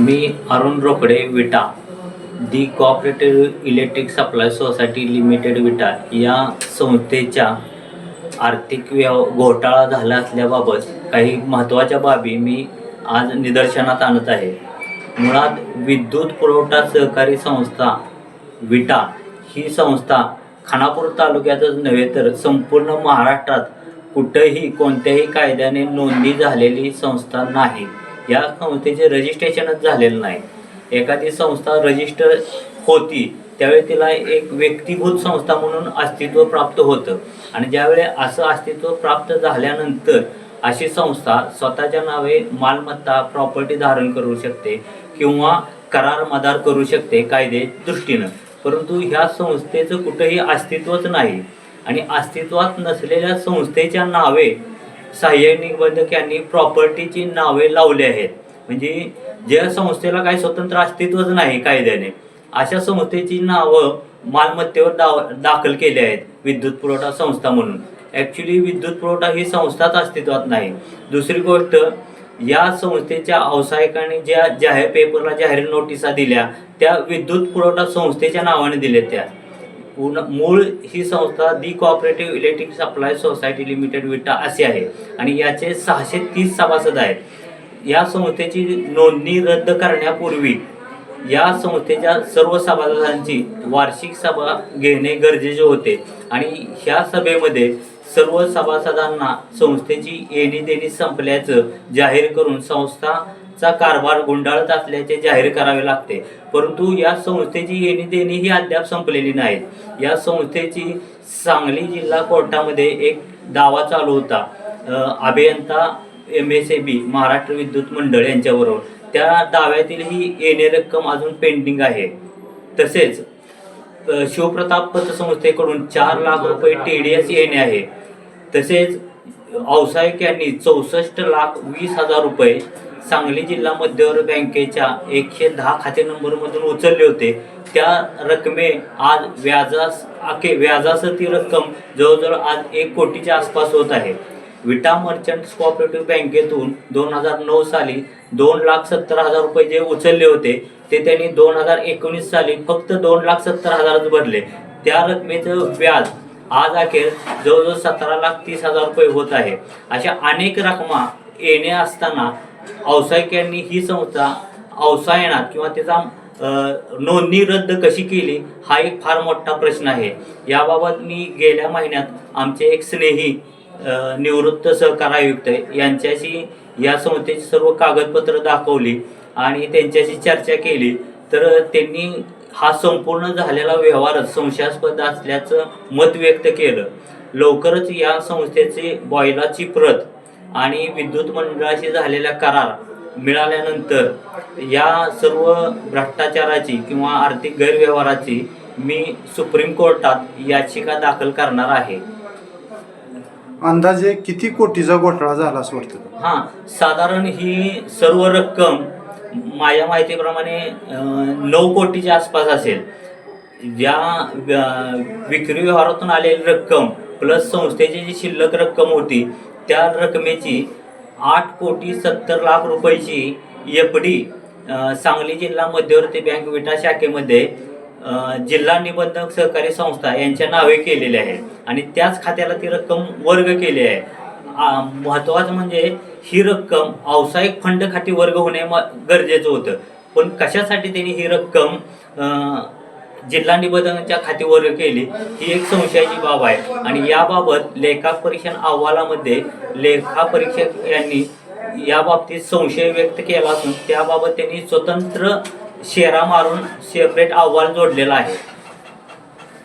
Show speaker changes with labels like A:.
A: Me Arun Rokade Vita the cooperative electric supply society limited Vita या संस्थेच्या आर्थिक व्यव घोटाळा झाला असल्याबाबत काही महत्त्वाच्या बाबी मी आज निदर्शनात आणत आहे. मुळात विद्युत पुरवठा सहकारी संस्था विटा ही संस्था खानापूर तालुक्यातच नव्हे तर संपूर्ण महाराष्ट्रात कुठंही कोणत्याही कायद्याने नोंदणी झालेली संस्था नाही. या संस्थेचे रजिस्ट्रेशनच झालेलं नाही. एखादी संस्था रजिस्टर होती त्यावेळी तिला एक व्यक्तिभूत संस्था म्हणून अस्तित्व प्राप्त होतं. आणि ज्यावेळी असं अस्तित्व प्राप्त झाल्यानंतर अशी संस्था स्वतःच्या नावे मालमत्ता प्रॉपर्टी धारण करू शकते किंवा करार मदार करू शकते कायदे दृष्टीनं. परंतु ह्या संस्थेचं कुठंही अस्तित्वच नाही. आणि अस्तित्वात नसलेल्या संस्थेच्या नावे सहाय्यक निबंधक यांनी प्रॉपर्टीची नावे लावली आहेत. म्हणजे ज्या संस्थेला काही स्वतंत्र अस्तित्वच नाही कायद्याने अशा संस्थेची नावं मालमत्तेवर दाव दाखल केली आहेत. विद्युत पुरवठा संस्था म्हणून. ॲक्च्युली विद्युत पुरवठा ही संस्थाच अस्तित्वात नाही. दुसरी गोष्ट या संस्थेच्या व्यावसायिकांनी ज्या जाहीर पेपरला जाहीर नोटिसा दिल्या त्या विद्युत पुरवठा संस्थेच्या नावाने दिल्या त्या. मूळ ही संस्था the cooperative electric supply society limited Vita असे आहे. आणि याचे सहाशे तीस सभासद आहेत. या संस्थेची नोंदणी रद्द करण्यापूर्वी या संस्थेच्या सर्व सभासदांची वार्षिक सभा घेणे गरजेचे होते. आणि ह्या सभेमध्ये सर्व सभासदांना संस्थेची येणी देणी संपल्याचं जाहीर करून संस्था चा कारभार गुंडाळत असल्याचे जाहीर करावे लागते. परंतु या संस्थेची येणी देणी ही अद्याप संपलेली नाहीत. या संस्थेची सांगली जिल्हा कोर्टामध्ये एक दावा चालू होता. अभियंता M S E B Maharashtra विद्युत मंडळ यांच्याबरोबर. त्या दाव्यातील ही येणे रक्कम अजून पेंडिंग आहे. तसेच शिवप्रताप पतसंस्थेकडून चार लाख रुपये टी डी एस येणे आहे. तसेच व्यावसायिक यांनी चौसष्ट लाख वीस हजार रुपये सांगली जिल्हा मध्यवर्ती बँकेच्या एकशे दहा खाते नंबरमधून उचलले होते. त्या रकमे आज व्याजास आखे व्याजासह ती रक्कम जवळजवळ आज एक कोटीच्या आसपास होत आहे. विटा मर्चंट्स कोऑपरेटिव्ह बँकेतून दोन हजार नऊ साली दोन लाख सत्तर हजार रुपये जे उचलले होते ते त्यांनी दोन हजार एकोणीस साली फक्त दोन लाख सत्तर हजारच भरले. त्या रकमेचं व्याज आज अखेर जवळजवळ सतरा लाख तीस हजार रुपये होत आहे. अशा अनेक रकमा येणे असताना व्यावसायिक यांनी ही संस्था अवसायनात किंवा त्याचा नोंदणी रद्द कशी केली हा एक फार मोठा प्रश्न आहे. याबाबत मी गेल्या महिन्यात आमचे एक स्नेही निवृत्त सहकार आयुक्त यांच्याशी या संस्थेची सर्व कागदपत्र दाखवली आणि त्यांच्याशी चर्चा केली. तर त्यांनी हा संपूर्ण झालेला व्यवहारच संशयास्पद असल्याचं मत व्यक्त केलं. लवकरच या संस्थेची बॉयलाची प्रत आणि विद्युत मंडळाशी झालेला करार मिळाल्यानंतर या सर्व भ्रष्टाचाराची किंवा आर्थिक गैरव्यवहाराची मी सुप्रीम कोर्टात याचिका दाखल करणार आहे.
B: अंदाजे किती कोटीचा घोटाळा झाला असं वाटतं
A: हां साधारण ही सर्व रक्कम माझ्या माहितीप्रमाणे नऊ कोटीच्या आसपास असेल. या व्य- विक्री व्यवहारातून आलेली रक्कम प्लस संस्थेची जी शिल्लक रक्कम होती त्या रकमेची आठ कोटी सत्तर लाख रुपयाची एफ डी सांगली जिल्हा मध्यवर्ती बँक विटा शाखेमध्ये जिल्हा निबंधक सहकारी संस्था यांच्या नावे केलेले आहे. आणि त्याच खात्याला ती रक्कम वर्ग केली आहे. महत्त्वाचं म्हणजे ही रक्कम व्यावसायिक फंड खाती वर्ग होणे म- गरजेचं होतं. पण कशासाठी त्यांनी ही रक्कम जिल्हा निबंधनाच्या खात्यावर केली ही एक संशयाची बाब आहे. आणि याबाबत लेखा परीक्षण अहवालामध्ये लेखा परीक्षक यांनी या बाबतीत संशय व्यक्त केला असून त्याबाबत त्यांनी स्वतंत्र शेरा मारून सेपरेट अहवाल जोडलेला आहे.